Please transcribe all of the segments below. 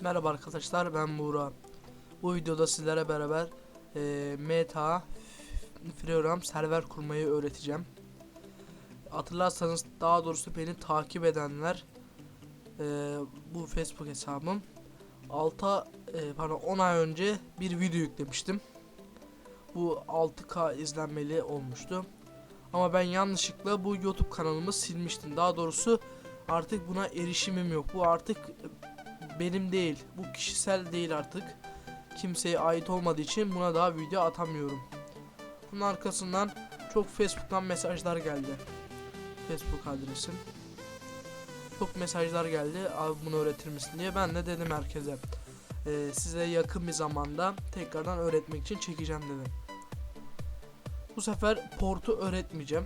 Merhaba arkadaşlar ben Buğra. Bu videoda sizlere beraber e, Meta Freeram server kurmayı öğreteceğim. Hatırlarsanız daha doğrusu beni takip edenler e, bu Facebook hesabım 6 e, pardon 10 ay önce bir video yüklemiştim. Bu 6K izlenmeli olmuştu. Ama ben yanlışlıkla bu YouTube kanalımı silmiştim. Daha doğrusu artık buna erişimim yok. Bu artık benim değil. Bu kişisel değil artık. Kimseye ait olmadığı için buna daha video atamıyorum. Bunun arkasından çok Facebook'tan mesajlar geldi. Facebook adresim. Çok mesajlar geldi. Abi bunu öğretir misin diye. Ben de dedim herkese. "Ee, size yakın bir zamanda tekrardan öğretmek için çekeceğim dedim. Bu sefer portu öğretmeyeceğim.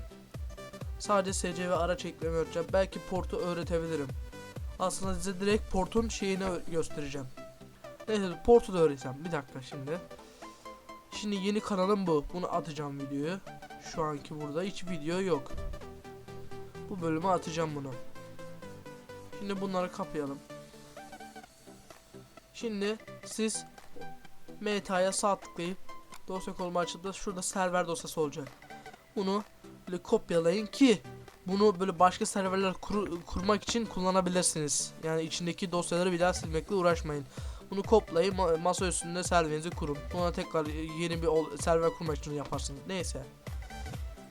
Sadece SC ve araç ekleme öğreteceğim. Belki portu öğretebilirim. Aslında size direkt portun şeyini göstereceğim. Neyse portu da öğreteceğim. Bir dakika şimdi. Şimdi yeni kanalım bu. Bunu atacağım videoyu. Şu anki burada hiç video yok. Bu bölüme atacağım bunu. Şimdi bunları kapayalım. Şimdi siz meta'ya sağ tıklayıp dosya kolumu açıp da şurada server dosyası olacak. Bunu kopyalayın ki bunu böyle başka serverler kur- kurmak için kullanabilirsiniz. Yani içindeki dosyaları bir daha silmekle uğraşmayın. Bunu koplayın ma- masa üstünde serverinizi kurun. Sonra tekrar yeni bir server kurmak için yaparsınız. Neyse.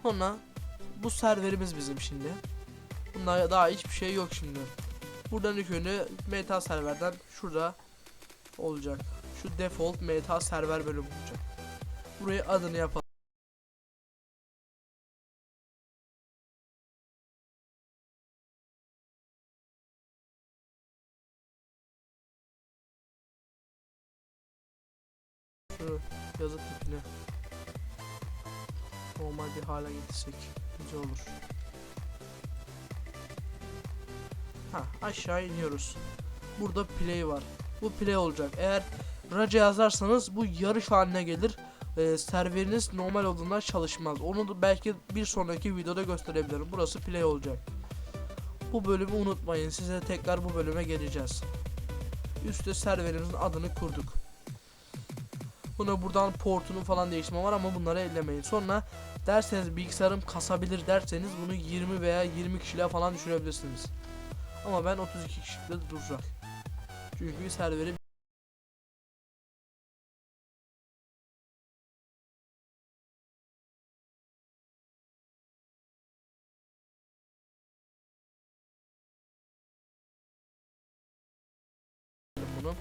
Sonra bu serverimiz bizim şimdi. Bunda daha hiçbir şey yok şimdi. Buradan ilk önce meta serverden şurada olacak. Şu default meta server bölümü olacak. Buraya adını yapalım. Hale getirsek güzel olur. Ha aşağı iniyoruz. Burada play var. Bu play olacak. Eğer Raja yazarsanız bu yarış haline gelir. Ee, serveriniz normal olduğunda çalışmaz. Onu da belki bir sonraki videoda gösterebilirim. Burası play olacak. Bu bölümü unutmayın. Size tekrar bu bölüme geleceğiz. Üstte serverimizin adını kurduk. Buna buradan portunu falan değiştirme var ama bunları ellemeyin. Sonra derseniz bilgisayarım kasabilir derseniz bunu 20 veya 20 kişiyle falan düşürebilirsiniz. Ama ben 32 kişilikte duracak. Çünkü serveri bunu.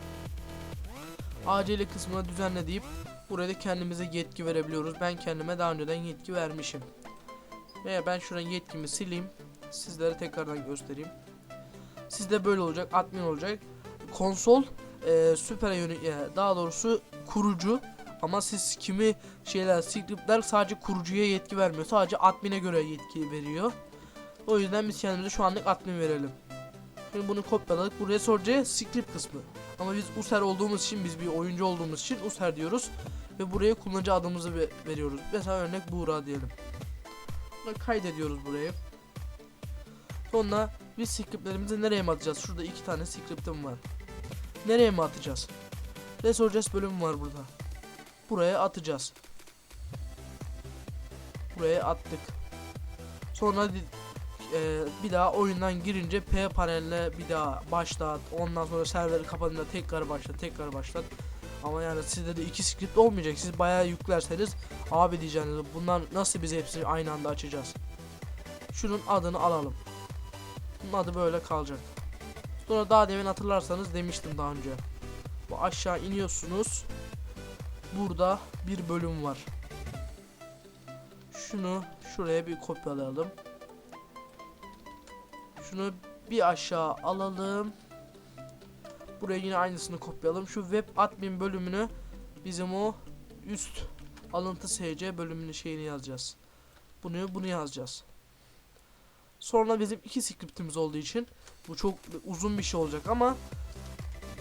Acele kısmına düzenle deyip buraya da kendimize yetki verebiliyoruz. Ben kendime daha önceden yetki vermişim. Veya ben şuradan yetkimi sileyim. Sizlere tekrardan göstereyim. Sizde böyle olacak. Admin olacak. Konsol e, süper yönet yani daha doğrusu kurucu ama siz kimi şeyler scriptler sadece kurucuya yetki vermiyor. Sadece admin'e göre yetki veriyor. O yüzden biz kendimize şu anlık admin verelim. Şimdi bunu kopyaladık. Buraya soracağız script kısmı. Ama biz user olduğumuz için biz bir oyuncu olduğumuz için user diyoruz ve buraya kullanıcı adımızı ve- veriyoruz. Mesela örnek Buğra diyelim. Sonra kaydediyoruz buraya. Sonra biz scriptlerimizi nereye mi atacağız? Şurada iki tane scriptim var. Nereye mi atacağız? Resources bölümü var burada. Buraya atacağız. Buraya attık. Sonra e, bir daha oyundan girince P paneline bir daha başlat. Ondan sonra serveri kapadığında tekrar başlat, tekrar başlat. Ama yani sizde de iki script olmayacak. Siz bayağı yüklerseniz abi diyeceğiniz bunlar nasıl biz hepsini aynı anda açacağız? Şunun adını alalım. Bunun adı böyle kalacak. Sonra daha demin hatırlarsanız demiştim daha önce. Bu aşağı iniyorsunuz. Burada bir bölüm var. Şunu şuraya bir kopyalayalım. Şunu bir aşağı alalım. Buraya yine aynısını kopyalayalım. Şu web admin bölümünü bizim o üst alıntı SC bölümünün şeyini yazacağız. Bunu bunu yazacağız. Sonra bizim iki scriptimiz olduğu için bu çok uzun bir şey olacak ama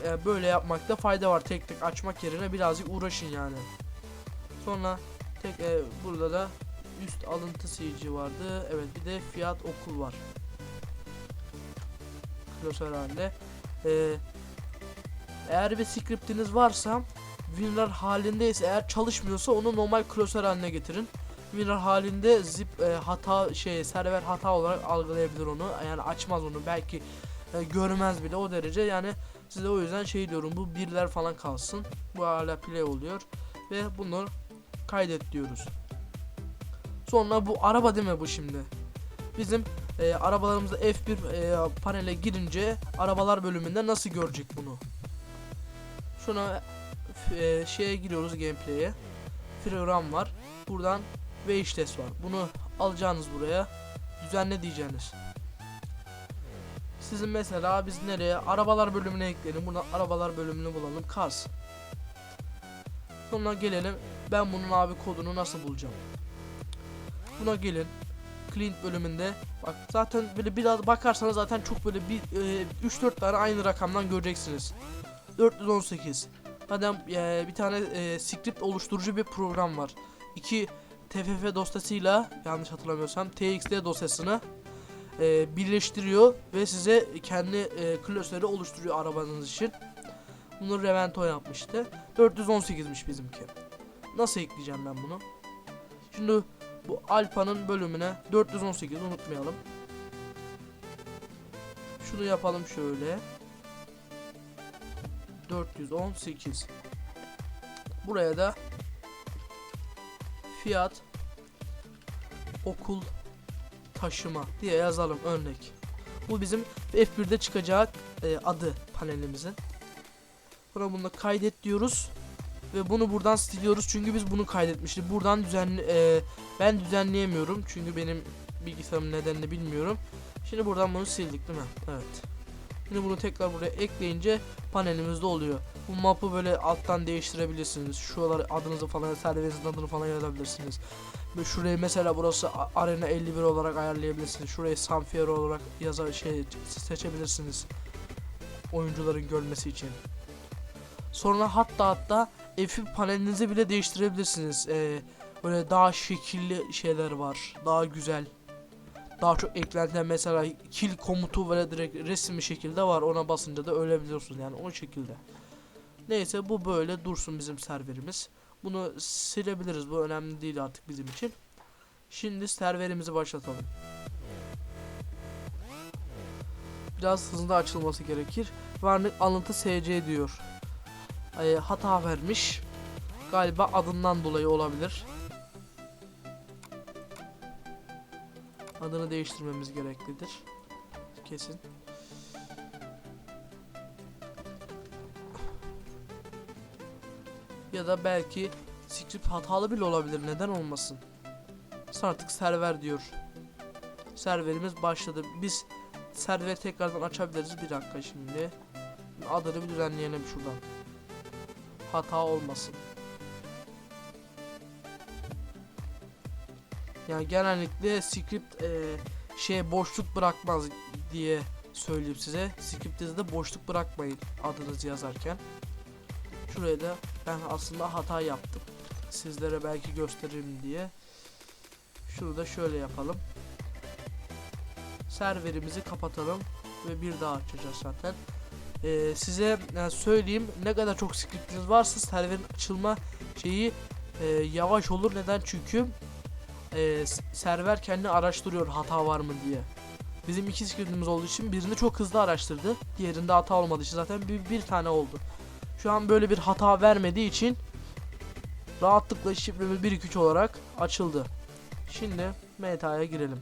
e, böyle yapmakta fayda var. Tek tek açmak yerine birazcık uğraşın yani. Sonra tek e, burada da üst alıntı CG vardı. Evet bir de fiyat okul var. Klasör halinde. Ee, Eğer bir scriptiniz varsa WinRAR halindeyse eğer çalışmıyorsa onu normal klasör haline getirin. WinRAR halinde zip e, hata şey server hata olarak algılayabilir onu. Yani açmaz onu belki e, görmez bile o derece yani size o yüzden şey diyorum bu birler falan kalsın. Bu hala play oluyor ve bunu kaydet diyoruz. Sonra bu araba değil mi bu şimdi? Bizim e, arabalarımızda F1 e, panele girince arabalar bölümünde nasıl görecek bunu? Şuna e, şeye giriyoruz gameplay'e. Freerun var. Buradan ve test var. Bunu alacağınız buraya. Düzenle diyeceğiniz. Sizin mesela biz nereye? Arabalar bölümüne ekleyelim. Buradan arabalar bölümünü bulalım. Cars. Sonra gelelim. Ben bunun abi kodunu nasıl bulacağım? Buna gelin. Clint bölümünde bak zaten böyle biraz bakarsanız zaten çok böyle bir 3-4 tane aynı rakamdan göreceksiniz. 418. Madem e, bir tane e, script oluşturucu bir program var. İki TFF dosyasıyla yanlış hatırlamıyorsam TXT dosyasını e, birleştiriyor ve size kendi e, klasörü oluşturuyor arabanız için. Bunu Revento yapmıştı. 418'miş bizimki. Nasıl ekleyeceğim ben bunu? Şimdi bu Alpa'nın bölümüne 418 unutmayalım. Şunu yapalım şöyle. 418. Buraya da fiyat okul taşıma diye yazalım örnek. Bu bizim F1'de çıkacak e, adı panelimizin. Sonra bunu kaydet diyoruz ve bunu buradan siliyoruz çünkü biz bunu kaydetmiştik. Buradan düzenli e, ben düzenleyemiyorum çünkü benim bilgisayarım nedenini bilmiyorum. Şimdi buradan bunu sildik değil mi? Evet. Şimdi bunu tekrar buraya ekleyince panelimizde oluyor. Bu map'ı böyle alttan değiştirebilirsiniz. Şuraları adınızı falan, serverinizin adını falan yazabilirsiniz. Ve şurayı mesela burası Arena 51 olarak ayarlayabilirsiniz. Şurayı Sanfiero olarak yaza şey seçebilirsiniz. Oyuncuların görmesi için. Sonra hatta hatta F panelinizi bile değiştirebilirsiniz. Ee, böyle daha şekilli şeyler var. Daha güzel. Daha çok eklentiler mesela kill komutu böyle direkt resimli şekilde var. Ona basınca da ölebiliyorsunuz yani o şekilde. Neyse bu böyle dursun bizim serverimiz. Bunu silebiliriz. Bu önemli değil artık bizim için. Şimdi serverimizi başlatalım. Biraz hızlı açılması gerekir. Varlık alıntı SC diyor. Ee, hata vermiş. Galiba adından dolayı olabilir. Adını değiştirmemiz gereklidir. Kesin. Ya da belki script hatalı bile olabilir. Neden olmasın? Artık server diyor. Serverimiz başladı. Biz serveri tekrardan açabiliriz. Bir dakika şimdi. Adını bir düzenleyelim şuradan. Hata olmasın. Yani genellikle script e, şey boşluk bırakmaz diye söyleyeyim size. Scriptinizde boşluk bırakmayın adınızı yazarken. Şuraya da ben aslında hata yaptım. Sizlere belki gösteririm diye. Şunu da şöyle yapalım. Serverimizi kapatalım ve bir daha açacağız zaten. Ee, size yani söyleyeyim ne kadar çok scriptiniz varsa serverin açılma şeyi e, yavaş olur. Neden? Çünkü e, server kendi araştırıyor hata var mı diye. Bizim iki scriptimiz olduğu için birini çok hızlı araştırdı. Diğerinde hata olmadığı için zaten bir, bir tane oldu. Şu an böyle bir hata vermediği için rahatlıkla şifremiz 1-2-3 olarak açıldı. Şimdi meta'ya girelim.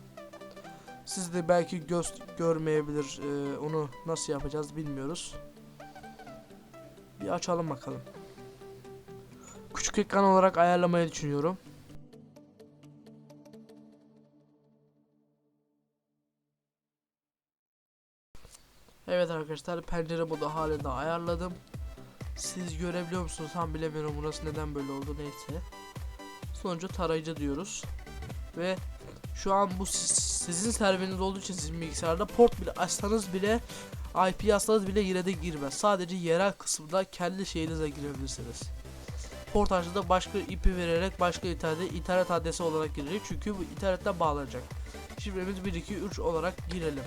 Siz de belki göz görmeyebilir. e, onu nasıl yapacağız bilmiyoruz. Bir açalım bakalım. Küçük ekran olarak ayarlamayı düşünüyorum. Evet arkadaşlar pencere modu halinde ayarladım. Siz görebiliyor musunuz? Tam bilemiyorum burası neden böyle oldu neyse. Sonucu tarayıcı diyoruz. Ve şu an bu siz- sizin serveriniz olduğu için sizin bilgisayarda port bile açsanız bile IP yazsanız bile yine de girmez. Sadece yerel kısımda kendi şeyinize girebilirsiniz. Port açtığında başka IP vererek başka internete internet adresi olarak girecek. Çünkü bu internetten bağlanacak. Şifremiz 1 2 3 olarak girelim.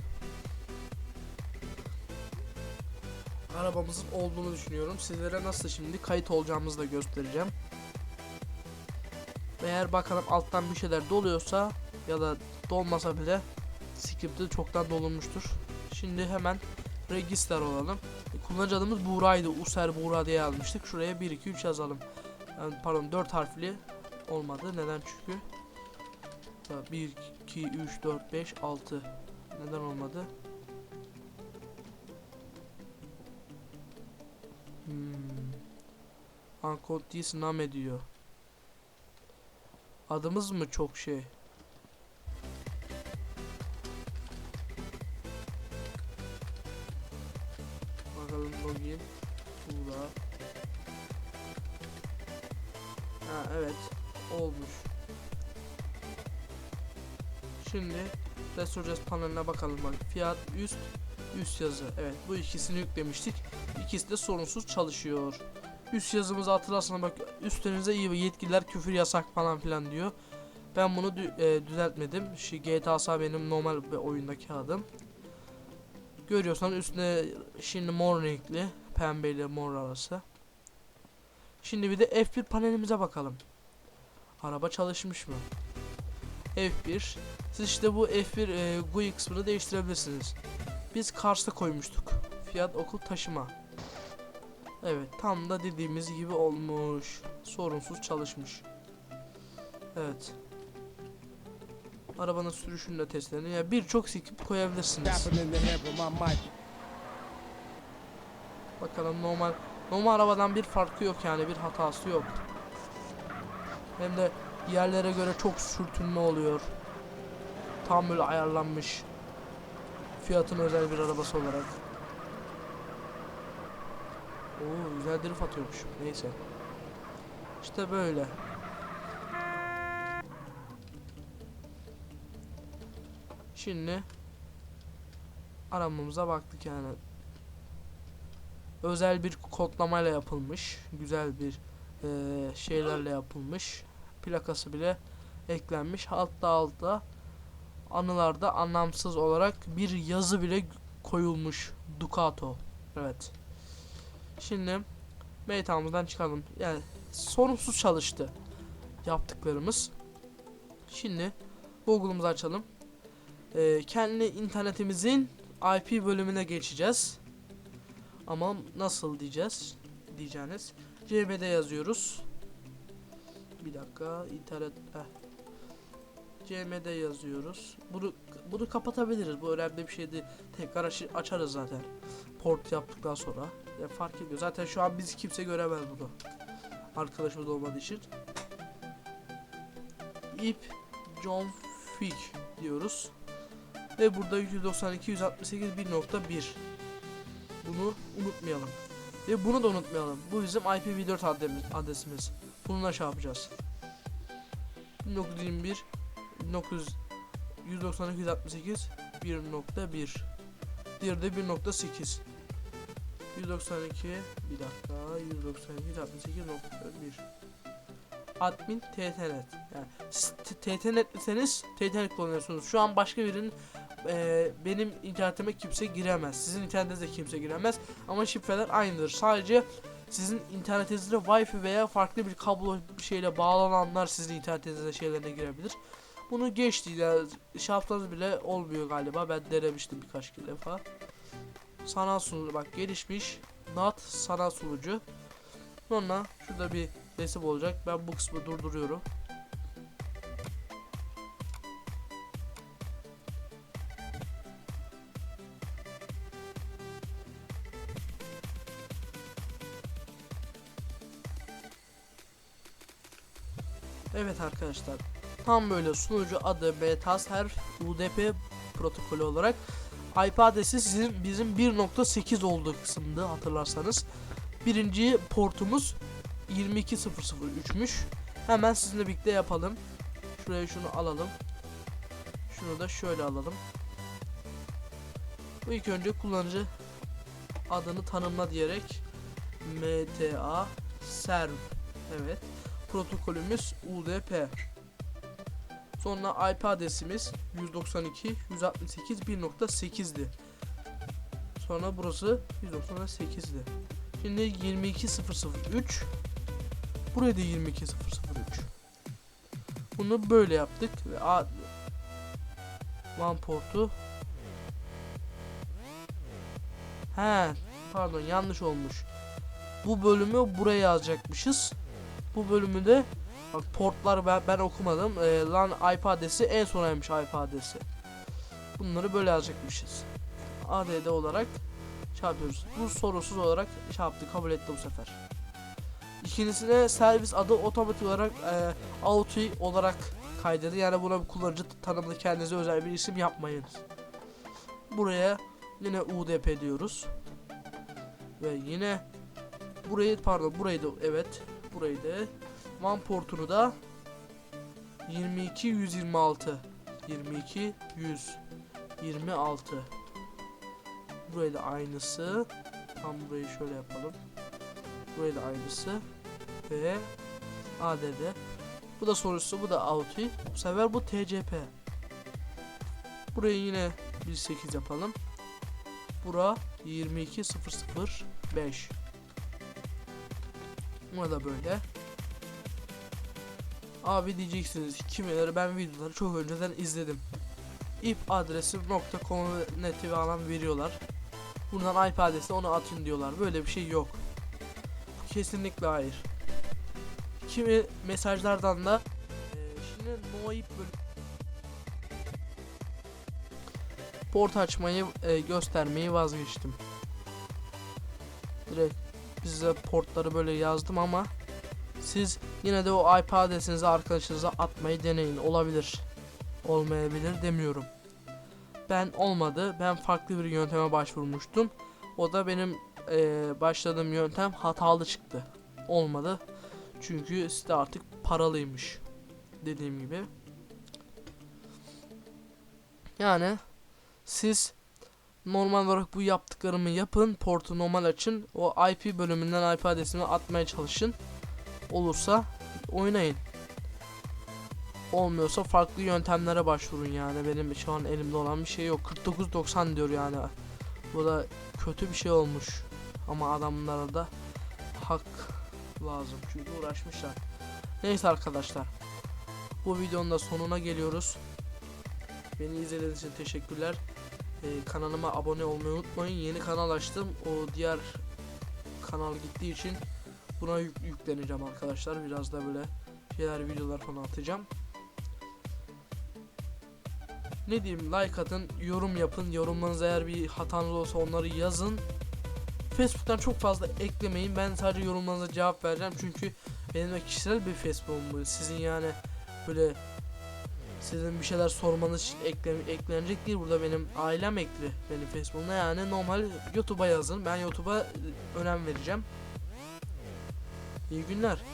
Arabamızın olduğunu düşünüyorum. Sizlere nasıl şimdi kayıt olacağımızı da göstereceğim. Eğer bakalım alttan bir şeyler doluyorsa ya da dolmasa bile script'i çoktan dolunmuştur. Şimdi hemen register olalım. Kullanıcı adımız Buğra'ydı. User Buğra diye yazmıştık. Şuraya 1 2 3 yazalım. Yani pardon 4 harfli olmadı. Neden çünkü? 1 2 3 4 5 6 neden olmadı? Ankot değil sınav ediyor. Adımız mı çok şey? Bakalım login. Buğra. Ha evet. Olmuş. Şimdi Restorages paneline bakalım bak. Fiyat üst üst yazı. Evet bu ikisini yüklemiştik. İkisi de sorunsuz çalışıyor. Üst yazımızı hatırlarsanız bak üstlerinize iyi yetkililer küfür yasak falan filan diyor. Ben bunu dü- e, düzeltmedim. Şu GTA benim normal bir oyundaki adım. Görüyorsan üstüne şimdi mor renkli pembe ile mor arası. Şimdi bir de F1 panelimize bakalım. Araba çalışmış mı? F1. Siz işte bu F1 e, GUI kısmını değiştirebilirsiniz. Biz Kars'ta koymuştuk. Fiyat okul taşıma. Evet tam da dediğimiz gibi olmuş. Sorunsuz çalışmış. Evet. Arabanın sürüşünü de testlerini ya birçok skip koyabilirsiniz. Bakalım normal normal arabadan bir farkı yok yani bir hatası yok. Hem de yerlere göre çok sürtünme oluyor. Tam böyle ayarlanmış. Fiyatın özel bir arabası olarak. Oo güzel drift atıyormuş. Neyse. İşte böyle. Şimdi aramamıza baktık yani özel bir kodlamayla yapılmış. Güzel bir eee, şeylerle yapılmış. Plakası bile eklenmiş. Hatta altta anılarda anlamsız olarak bir yazı bile koyulmuş. Ducato. Evet. Şimdi meytamızdan çıkalım. Yani sorunsuz çalıştı yaptıklarımız. Şimdi Google'ımızı açalım. Eee, kendi internetimizin IP bölümüne geçeceğiz. Ama nasıl diyeceğiz? Diyeceğiniz. CB'de yazıyoruz. Bir dakika internet eh. CM'de yazıyoruz. Bunu bunu kapatabiliriz. Bu önemli bir şey değil. Tekrar aç- açarız zaten. Port yaptıktan sonra. Ya fark ediyor. Zaten şu an bizi kimse göremez bunu. Arkadaşımız olmadığı için. ip John Fick diyoruz. Ve burada 192 168 1.1 bunu unutmayalım. Ve bunu da unutmayalım. Bu bizim IPv4 adremiz, adresimiz. Bununla şey yapacağız. 1921 1900 192 168 1.1 Diğeri de 1.8 192 bir dakika 192 168.1 Admin TTNet yani siz t- TTNet kullanıyorsunuz. Şu an başka birinin e, benim internetime kimse giremez. Sizin internetinize kimse giremez. Ama şifreler aynıdır. Sadece sizin internetinizde Wi-Fi veya farklı bir kablo bir şeyle bağlananlar sizin internetinize şeylerine girebilir. Bunu geçti ya şey bile olmuyor galiba. Ben denemiştim birkaç defa. Sanal sunucu bak gelişmiş. NAT sanal sunucu. Sonra şurada bir resim olacak. Ben bu kısmı durduruyorum. Evet arkadaşlar. Tam böyle sunucu adı Metaser UDP protokolü olarak IP adresi sizin bizim 1.8 olduğu kısımdı hatırlarsanız. Birinci portumuz 22003'müş. Hemen sizinle birlikte yapalım. Şuraya şunu alalım. Şunu da şöyle alalım. Bu ilk önce kullanıcı adını tanımla diyerek mta serv evet protokolümüz UDP. Sonra IP adresimiz 192 168 1.8'di. Sonra burası 198'di. Şimdi 22003 Buraya da 22003 Bunu böyle yaptık ve A One portu He pardon yanlış olmuş. Bu bölümü buraya yazacakmışız. Bu bölümü de bak portlar ben, ben okumadım. Ee, lan IP adresi en sonaymış IP adresi. Bunları böyle yazacakmışız. ADD olarak şey yapıyoruz. Bu sorusuz olarak şey kabul etti bu sefer. İkincisine servis adı otomatik olarak e, auto olarak kaydedi. Yani buna bir kullanıcı tanımlı kendinize özel bir isim yapmayınız. Buraya yine UDP diyoruz. Ve yine burayı pardon burayı da evet burayı da one portunu da 22 126 22 126 Burayı da aynısı. Tam burayı şöyle yapalım. Burayı da aynısı. Ve ADD. Bu da sorusu, bu da auto. Bu sefer bu TCP. Burayı yine 18 yapalım. Bura 22005. Buna da böyle. Abi diyeceksiniz kimileri ben videoları çok önceden izledim. IP adresi .com neti falan veriyorlar. Buradan IP adresi onu atın diyorlar. Böyle bir şey yok. Kesinlikle hayır. Kimi mesajlardan da e, şimdi no IP bölüm port açmayı e, göstermeyi vazgeçtim. Direkt size portları böyle yazdım ama siz yine de o IP adresinizi arkadaşınıza atmayı deneyin. Olabilir. Olmayabilir demiyorum. Ben olmadı. Ben farklı bir yönteme başvurmuştum. O da benim eee, başladığım yöntem hatalı çıktı. Olmadı. Çünkü site artık paralıymış. Dediğim gibi. Yani siz normal olarak bu yaptıklarımı yapın. Portu normal açın. O IP bölümünden IP adresini atmaya çalışın. Olursa oynayın. Olmuyorsa farklı yöntemlere başvurun yani. Benim şu an elimde olan bir şey yok. 49.90 diyor yani. Bu da kötü bir şey olmuş. Ama adamlara da hak lazım. Çünkü uğraşmışlar. Neyse arkadaşlar. Bu videonun da sonuna geliyoruz. Beni izlediğiniz için teşekkürler. Ee, kanalıma abone olmayı unutmayın. Yeni kanal açtım. O diğer kanal gittiği için buna yük- yükleneceğim arkadaşlar. Biraz da böyle şeyler videolar falan atacağım. Ne diyeyim like atın, yorum yapın. Yorumlarınız eğer bir hatanız olsa onları yazın. Facebook'tan çok fazla eklemeyin. Ben sadece yorumlarınıza cevap vereceğim. Çünkü benim de kişisel bir Facebook'um bu. Sizin yani böyle sizin bir şeyler sormanız için ekle, eklenecek değil. Burada benim ailem ekli benim Facebook'umda. Yani normal YouTube'a yazın. Ben YouTube'a önem vereceğim. İyi günler.